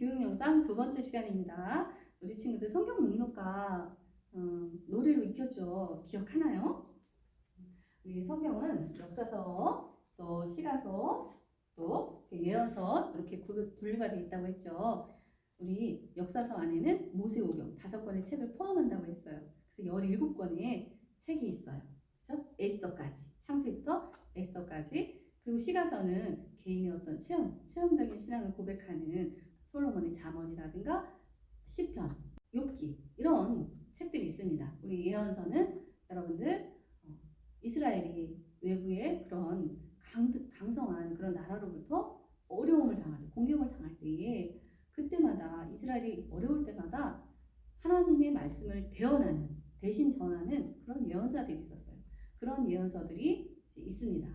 교육 영상 두 번째 시간입니다. 우리 친구들 성경 묵록과 어, 노래로 익혔죠. 기억하나요? 우리 성경은 역사서, 또 시가서, 또 예언서 이렇게 구- 분류가 되어 있다고 했죠. 우리 역사서 안에는 모세오경 다섯 권의 책을 포함한다고 했어요. 그래서 17권의 책이 있어요. 그렇죠? 에스더까지. 창세부터 에스더까지. 그리고 시가서는 개인의 어떤 체험, 체험적인 신앙을 고백하는 솔로몬의 잠언이라든가 시편, 욥기 이런 책들이 있습니다. 우리 예언서는 여러분들 어, 이스라엘이 외부의 그런 강, 강성한 그런 나라로부터 어려움을 당할 때, 공격을 당할 때에 그때마다 이스라엘이 어려울 때마다 하나님의 말씀을 대언하는 대신 전하는 그런 예언자들이 있었어요. 그런 예언서들이 있습니다.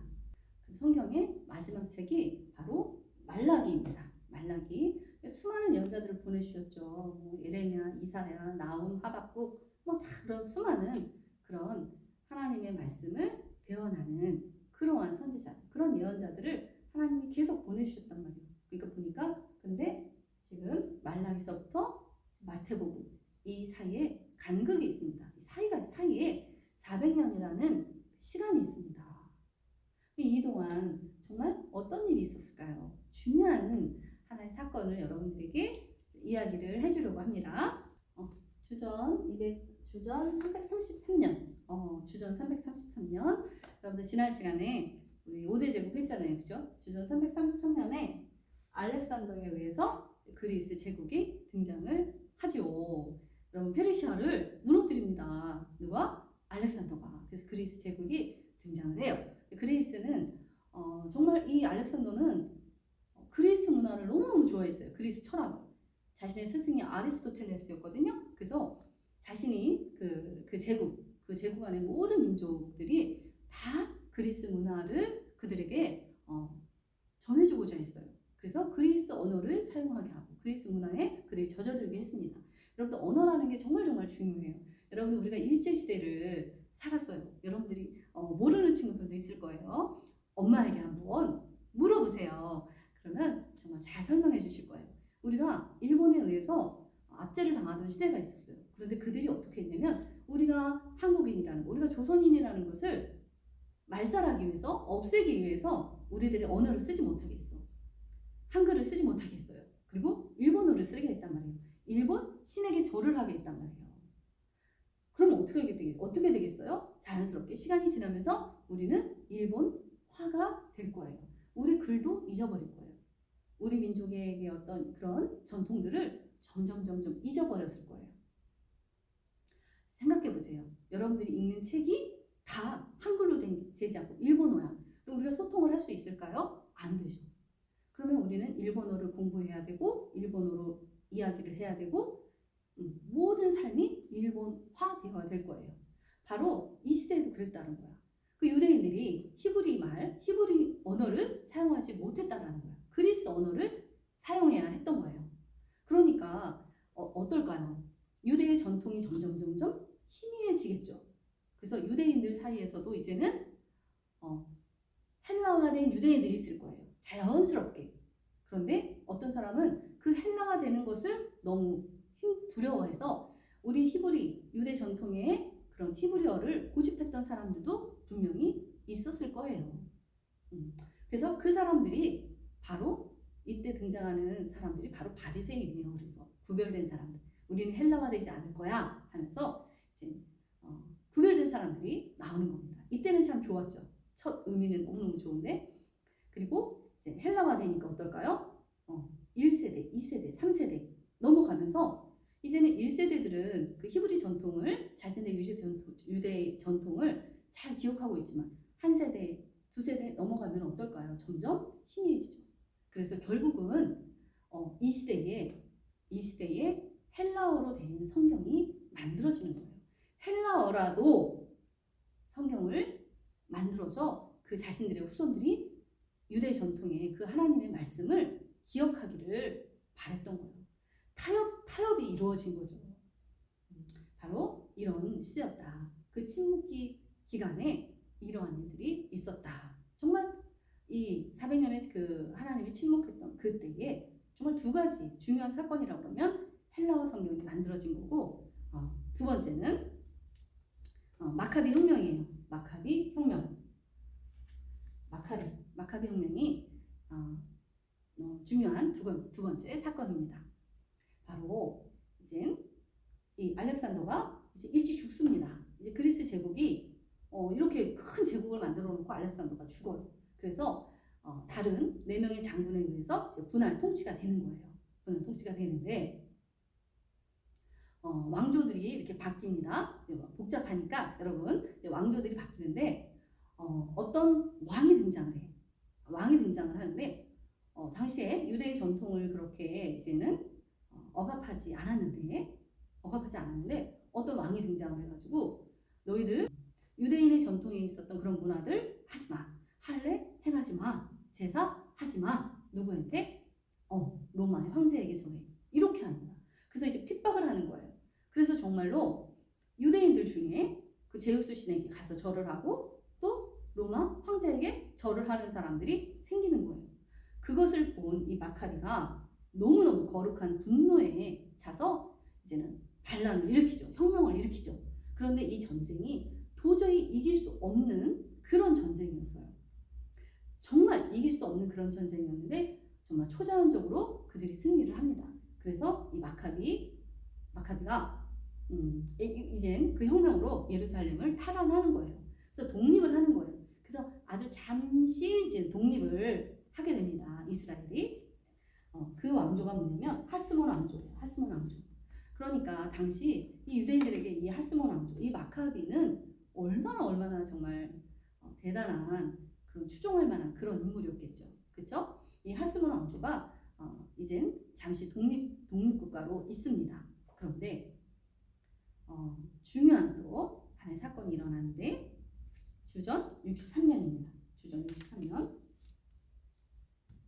그 성경의 마지막 책이 바로 말라기입니다. 말라기. 수많은 예언자들을 보내주셨죠. 뭐 예레미야, 이사야, 나움, 하박국, 뭐 다 그런 수많은 그런 하나님의 말씀을 대언하는 그러한 선지자, 그런 예언자들을 하나님이 계속 보내주셨단 말이에요. 그러니까 보니까 근데 지금 말라기서부터 마태복음 이 사이에 간극이 있습니다. 이 사이가 사이에 400년이라는 시간이 있습니다. 이동안 정말 어떤 일이 있었을까요? 중요한 하나의 사건을 여러분들에게 해주려고 합니다. 어, 주전 200 주전 333년 어, 주전 333년 여러분들 지난 시간에 우리 5대 제국 했잖아요, 그죠? 주전 333년에 알렉산더에 의해서 그리스 제국이 등장을 하죠. 여러분 페르시아를 무너뜨립니다. 누가? 그래서 그리스 제국이 등장을 해요. 그리스는 어, 정말 이 알렉산더는 어, 그리스 문화를 너무너무 좋아했어요. 그리스 철학을. 자신의 스승이 아리스토텔레스였거든요. 그래서 자신이 그, 그 제국, 그 제국 안의 모든 민족들이 다 그리스 문화를 그들에게 어, 전해주고자 했어요. 그래서 그리스 언어를 사용하게 하고 그리스 문화에 그들이 젖어들게 했습니다. 여러분들 언어라는 게 정말 정말 중요해요. 여러분들 우리가 일제 시대를 살았어요. 여러분들이 어, 모르는 친구들도 있을 거예요. 엄마에게 한번 물어보세요. 그러면 정말 잘 설명해 주실 거예요. 우리가 일본에 의해서 압제를 당하던 시대가 있었어요. 그런데 그들이 어떻게 했냐면 우리가 한국인이라는 거, 우리가 조선인이라는 것을 말살하기 위해서 없애기 위해서 우리들의 언어를 쓰지 못하게 했어. 한글을 쓰지 못하게 했어요. 그리고 일본어를 쓰게 했단 말이에요. 일본 신에게 절을 하게 했단 말이에요. 그러면 어떻게 되겠, 어떻게 되겠어요? 자연스럽게 시간이 지나면서 우리는 일본 화가 될 거예요. 우리 글도 잊어버릴 거예요. 우리 민족의 어떤 그런 전통들을 점점 점점 잊어버렸을 거예요. 생각해 보세요. 여러분들이 읽는 책이 다 한글로 된 되지 않고 일본어야. 우리가 소통을 할 수 있을까요? 안 되죠. 그러면 우리는 일본어를 공부해야 되고 일본어로 이야기를 해야 되고 음, 모든 삶이 일본화 되어야 될 거예요. 바로 이 시대에도 그랬다는 거야. 그 유대인들이 히브리 말, 히브리 언어를 사용하지 못했다라는 거야. 그리스 언어를 사용해야 했던 거예요. 그러니까 어, 떨까요 유대의 전통이 점점 점점 희미해지겠죠. 그래서 유대인들 사이에서도 이제는 어, 헬라화된 유대인들이 있을 거예요. 자연스럽게. 그런데 어떤 사람은 그 헬라화 되는 것을 너무 힘 두려워해서 우리 히브리 유대 전통의 그런 히브리어를 고집했던 사람들도 분명히 있었을 거예요. 음. 그래서 그 사람들이 바로 이때 등장하는 사람들이 바로 바리새인이에요. 그래서 구별된 사람들. 우리는 헬라화되지 않을 거야 하면서 이제 어, 구별된 사람들이 나오는 겁니다. 이때는 참 좋았죠. 첫 의미는 너무너무 좋은데 그리고 이제 헬라화되니까 어떨까요? 어, 1세대, 2세대, 3세대 넘어가면서 이제는 1세대들은 그 히브리 전통을 자신의 유대 전통, 유대 전통을 잘 기억하고 있지만 한 세대, 두 세대 넘어가면 어떨까요? 점점 희미해지죠. 그래서 결국은 어, 이 시대에 이 시대에 헬라어로 된 성경이 만들어지는 거예요. 헬라어라도 성경을 만들어서 그 자신들의 후손들이 유대 전통의 그 하나님의 말씀을 기억하기를 바랬던 거예요. 타협, 타협이 이루어진 거죠. 음, 바로 이런 시대였다. 그 침묵기 기간에 이러한 일들이. 정말 이 400년의 그 하나님이 침묵했던 그때에 정말 두 가지 중요한 사건이라고 그러면 헬라어 성경이 만들어진 거고 어, 두 번째는 어, 마카비 혁명이에요. 마카비 혁명. 마카비 마카비 혁명이 어, 어, 중요한 두, 번, 두 번째 사건입니다. 바로 이제 이 알렉산더가 이제 일찍 죽습니다. 이제 그리스 제국이 어, 이렇게 큰 제국을 만들어 놓고 알렉산더가 죽어요. 그래서 어, 다른 네 명의 장군에 의해서 분할 통치가 되는 거예요. 분할 통치가 되는데 어, 왕조들이 이렇게 바뀝니다. 뭐 복잡하니까 여러분 왕조들이 바뀌는데 어, 어떤 왕이 등장을 해. 왕이 등장을 하는데 어, 당시에 유대의 전통을 그렇게 이제는 어, 억압하지 않았는데 억압하지 않았는데 어떤 왕이 등장을 해가지고 너희들 유대인의 전통에 있었던 그런 문화들 하지 마 할례 행하지 마 제사 하지 마 누구한테 어 로마의 황제에게 정해 이렇게 하는 거야 그래서 이제 핍박을 하는 거예요 그래서 정말로 유대인들 중에 그 제우스 신에게 가서 절을 하고 또 로마 황제에게 절을 하는 사람들이 생기는 거예요 그것을 본 이 마카비가 너무너무 거룩한 분노에 차서 이제는 반란을 일으키죠. 혁명을 일으키죠. 그런데 이 전쟁이 도저히 이길 수 없는 그런 전쟁이었어요. 정말 이길 수 없는 그런 전쟁이었는데 정말 초자연적으로 그들이 승리를 합니다. 그래서 이 마카비 마카비가 음, 이- 이젠 그 혁명으로 예루살렘을 탈환하는 거예요. 그래서 독립을 하는 거예요. 그래서 아주 잠시 이제 독립을 하게 됩니다. 이스라엘이. 어, 그 왕조가 뭐냐면 하스몬 왕조예요. 하스몬 왕조. 그러니까 당시 이 유대인들에게 이 하스몬 왕조, 이 마카비는 얼마나 얼마나 정말 어, 대단한 그런 추종할 만한 그런 인물이었겠죠. 그렇죠? 이 하스몬 왕조가 어, 이젠 잠시 독립 독립국가로 있습니다. 그런데 어, 중요한 또 하나의 사건이 일어나는데 주전 63년입니다. 주전 63년.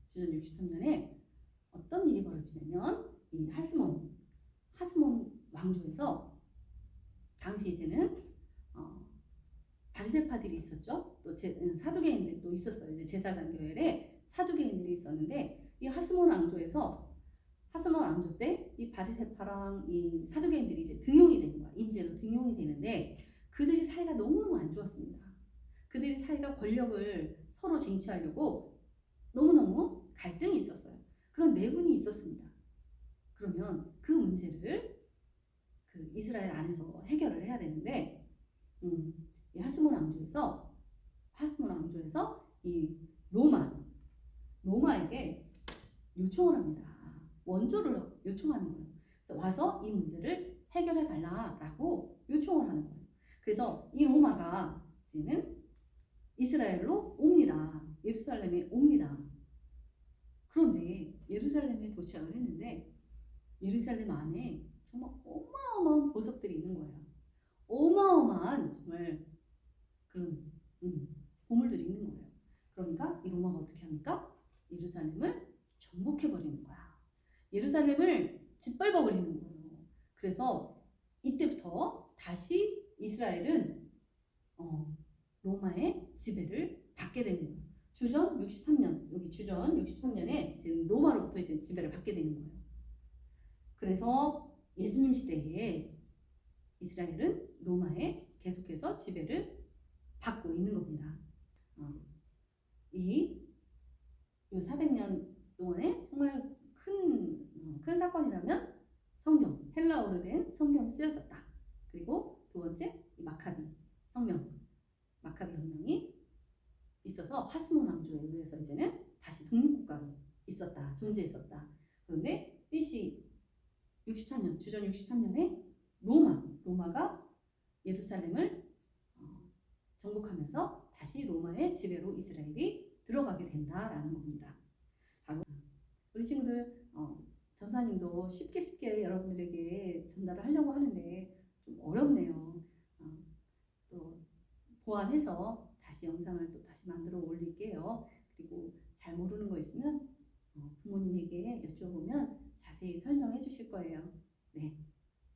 주전 63년에 어떤 일이 벌어지냐면 이 하스몬 하스몬 왕조에서 당시 이제는 어, 바리새파들이 있었죠. 또 제, 음, 사두개인들도 있었어요. 이제 제사장 교회에 사두개인들이 있었는데 이 하스몬 왕조에서 하스몬 왕조 때 이 바리새파랑 이 사두개인들이 이제 등용이 되는 거야. 인재로 등용이 되는데 그들이 사이가 너무너무 안 좋았습니다. 그들이 사이가 권력을 서로 쟁취하려고 너무너무 갈등이 있었어요. 그런 내분이 있었습니다. 그러면 그 문제를 그 이스라엘 안에서 해결을 해야 되는데, 음, 이 하스몬 왕조에서 하스몬 왕조에서 이 로마 로마에게 요청을 합니다. 원조를 요청하는 거예요. 그래서 와서 이 문제를 해결해 달라라고 요청을 하는 거예요. 그래서 이 로마가 이제는 이스라엘로 옵니다. 예루살렘에 옵니다. 그런데 예루살렘에 도착을 했는데 예루살렘 안에 정말 어마어마한 보석들이 있는 거예요. 어마어마한 정말 그런 음, 보물들이 있는 거예요. 그러니까 이 로마가 어떻게 합니까? 예루살렘을 정복해 버리는 거야. 예루살렘을 짓밟아 버리는 거예요. 그래서 이때부터 다시 이스라엘은 어, 로마의 지배를 받게 되는 거예요. 주전 63년 여기 주전 63년에 지금 로마로부터 이제 지배를 받게 되는 거예요. 그래서 예수님 시대에 이스라엘은 로마에 계속해서 지배를 받고 있는 겁니다. 어, 이, 요 400년 동안에 정말 큰, 어, 큰 사건이라면 성경, 헬라어로 된 성경이 쓰여졌다. 그리고 두 번째, 이 마카비 혁명, 마카비 혁명이 있어서 하스몬 왕조에 의해서 이제는 다시 독립국가로 있었다, 존재했었다. 그런데 BC 63년, 주전 63년에 로마, 로마가 예루살렘을 어, 정복하면서 다시 로마의 지배로 이스라엘이 들어가게 된다라는 겁니다. 자, 우리 친구들 어, 전사님도 쉽게 쉽게 여러분들에게 전달을 하려고 하는데 좀 어렵네요. 어, 또 보완해서 다시 영상을 또 다시 만들어 올릴게요. 그리고 잘 모르는 거 있으면 어, 부모님에게 여쭤보면 자세히 설명해 주실 거예요. 네,